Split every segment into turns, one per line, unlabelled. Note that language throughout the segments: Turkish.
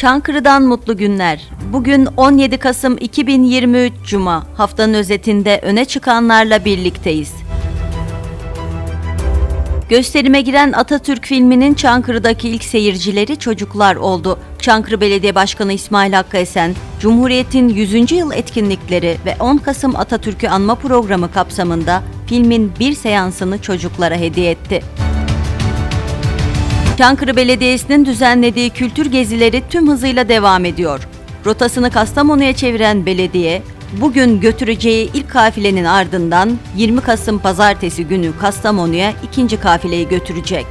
Çankırı'dan mutlu günler. Bugün 17 Kasım 2023 Cuma. Haftanın özetinde öne çıkanlarla birlikteyiz. Gösterime giren Atatürk filminin Çankırı'daki ilk seyircileri çocuklar oldu. Çankırı Belediye Başkanı İsmail Hakkı Esen, Cumhuriyet'in 100. yıl etkinlikleri ve 10 Kasım Atatürk'ü anma programı kapsamında filmin bir seansını çocuklara hediye etti. Çankırı Belediyesi'nin düzenlediği kültür gezileri tüm hızıyla devam ediyor. Rotasını Kastamonu'ya çeviren belediye, bugün götüreceği ilk kafilenin ardından 20 Kasım Pazartesi günü Kastamonu'ya ikinci kafileyi götürecek.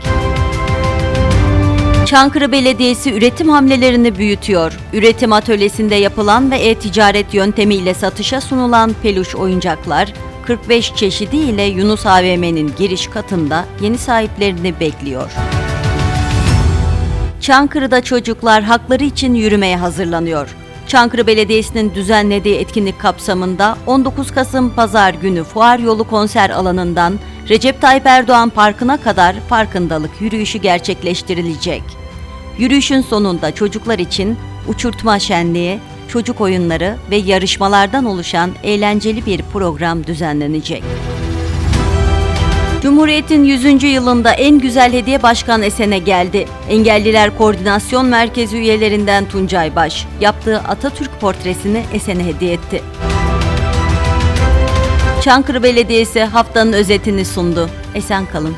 Çankırı Belediyesi üretim hamlelerini büyütüyor. Üretim atölyesinde yapılan ve e-ticaret yöntemiyle satışa sunulan peluş oyuncaklar 45 çeşidiyle Yunus AVM'nin giriş katında yeni sahiplerini bekliyor. Çankırı'da çocuklar hakları için yürümeye hazırlanıyor. Çankırı Belediyesi'nin düzenlediği etkinlik kapsamında 19 Kasım Pazar günü Fuar Yolu konser alanından Recep Tayyip Erdoğan Parkı'na kadar farkındalık yürüyüşü gerçekleştirilecek. Yürüyüşün sonunda çocuklar için uçurtma şenliği, çocuk oyunları ve yarışmalardan oluşan eğlenceli bir program düzenlenecek. Cumhuriyet'in 100. yılında en güzel hediye Başkan Esen'e geldi. Engelliler Koordinasyon Merkezi üyelerinden Tuncay Baş, yaptığı Atatürk portresini Esen'e hediye etti. Çankırı Belediyesi haftanın özetini sundu. Esen kalın.